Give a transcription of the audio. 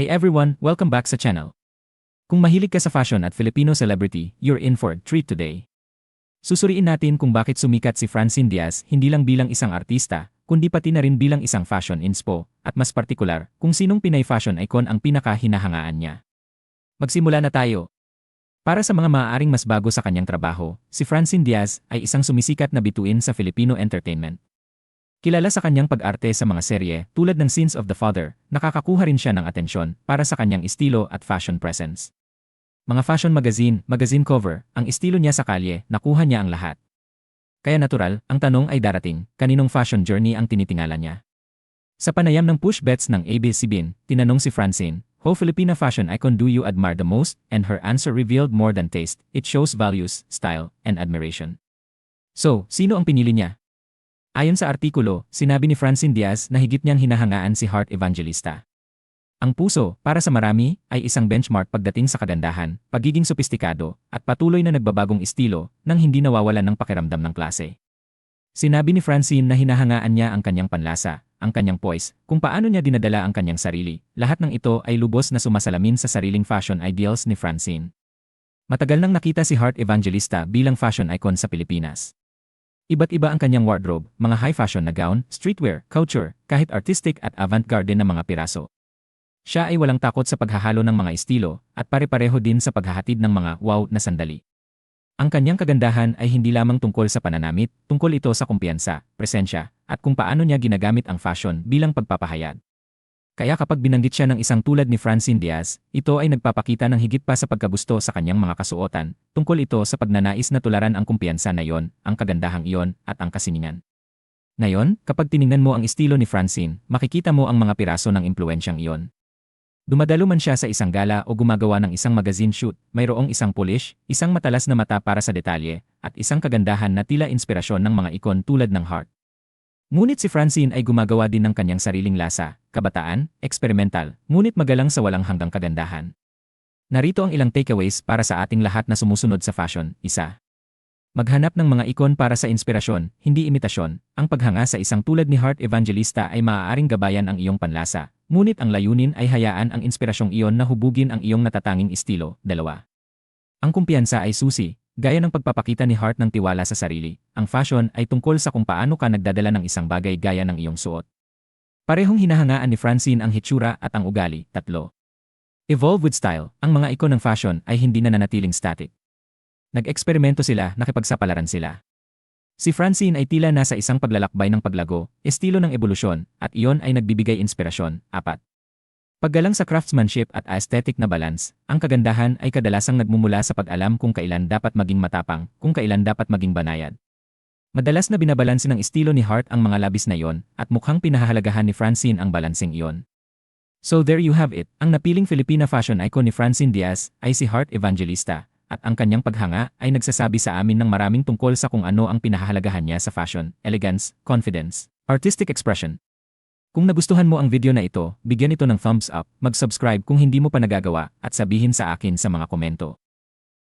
Hey everyone, welcome back sa channel. Kung mahilig ka sa fashion at Filipino celebrity, you're in for a treat today. Susuriin natin kung bakit sumikat si Francine Diaz hindi lang bilang isang artista, kundi pati na rin bilang isang fashion inspo, at mas partikular, kung sinong Pinay fashion icon ang pinaka-hinahangaan niya. Magsimula na tayo. Para sa mga maaaring mas bago sa kanyang trabaho, si Francine Diaz ay isang sumisikat na bituin sa Filipino entertainment. Kilala sa kanyang pag-arte sa mga serye tulad ng Sins of the Father, nakakakuha rin siya ng atensyon para sa kanyang estilo at fashion presence. Mga fashion magazine, magazine cover, ang estilo niya sa kalye, nakuha niya ang lahat. Kaya natural, ang tanong ay darating, kaninong fashion journey ang tinitingala niya? Sa panayam ng push bets ng ABS-CBN, tinanong si Francine, Who Filipina fashion icon do you admire the most? And her answer revealed more than taste, it shows values, style, and admiration. So, sino ang pinili niya? Ayon sa artikulo, sinabi ni Francine Diaz na higit niyang hinahangaan si Heart Evangelista. Ang puso, para sa marami, ay isang benchmark pagdating sa kagandahan, pagiging sopistikado, at patuloy na nagbabagong estilo nang hindi nawawalan ng pakiramdam ng klase. Sinabi ni Francine na hinahangaan niya ang kanyang panlasa, ang kanyang poise, kung paano niya dinadala ang kanyang sarili. Lahat ng ito ay lubos na sumasalamin sa sariling fashion ideals ni Francine. Matagal nang nakita si Heart Evangelista bilang fashion icon sa Pilipinas. Iba't iba ang kanyang wardrobe, mga high fashion na gown, streetwear, couture, kahit artistic at avant-garde na mga piraso. Siya ay walang takot sa paghahalo ng mga estilo at pare-pareho din sa paghahatid ng mga wow na sandali. Ang kanyang kagandahan ay hindi lamang tungkol sa pananamit, tungkol ito sa kumpiyansa, presensya, at kung paano niya ginagamit ang fashion bilang pagpapahayag. Kaya kapag binanggit siya ng isang tulad ni Francine Diaz, ito ay nagpapakita ng higit pa sa pagkagusto sa kanyang mga kasuotan, tungkol ito sa pagnanais na tularan ang kumpiyansa na iyon, ang kagandahang iyon, at ang kasiningan. Ngayon, kapag tiningnan mo ang estilo ni Francine, makikita mo ang mga piraso ng impluensyang iyon. Dumadalo man siya sa isang gala o gumagawa ng isang magazine shoot, mayroong isang polish, isang matalas na mata para sa detalye, at isang kagandahan na tila inspirasyon ng mga ikon tulad ng heart. Ngunit si Francine ay gumagawa din ng kanyang sariling lasa, kabataan, eksperimental, ngunit magalang sa walang hanggang kagandahan. Narito ang ilang takeaways para sa ating lahat na sumusunod sa fashion. Isa. Maghanap ng mga ikon para sa inspirasyon, hindi imitasyon. Ang paghanga sa isang tulad ni Heart Evangelista ay maaaring gabayan ang iyong panlasa, ngunit ang layunin ay hayaan ang inspirasyong iyon na hubugin ang iyong natatanging estilo. Dalawa. Ang kumpiyansa ay susi, Gaya ng pagpapakita ni Hart ng tiwala sa sarili, ang fashion ay tungkol sa kung paano ka nagdadala ng isang bagay gaya ng iyong suot. Parehong hinahangaan ni Francine ang hitsura at ang ugali, tatlo. Evolve with style, ang mga ikon ng fashion ay hindi na nanatiling static. Nag-eksperimento sila, nakipagsapalaran sila. Si Francine ay tila nasa isang paglalakbay ng paglago, estilo ng ebolusyon, at iyon ay nagbibigay inspirasyon, apat. Paggalang sa craftsmanship at aesthetic na balance, ang kagandahan ay kadalasang nagmumula sa pag-alam kung kailan dapat maging matapang, kung kailan dapat maging banayad. Madalas na binabalanse ng estilo ni Hart ang mga labis na iyon, at mukhang pinahahalagahan ni Francine ang balancing iyon. So there you have it, ang napiling Filipina fashion icon ni Francine Diaz ay si Hart Evangelista, at ang kanyang paghanga ay nagsasabi sa amin ng maraming tungkol sa kung ano ang pinahahalagahan niya sa fashion, elegance, confidence, artistic expression, kung nagustuhan mo ang video na ito, bigyan ito ng thumbs up, mag-subscribe kung hindi mo pa nagagawa, at sabihin sa akin sa mga komento.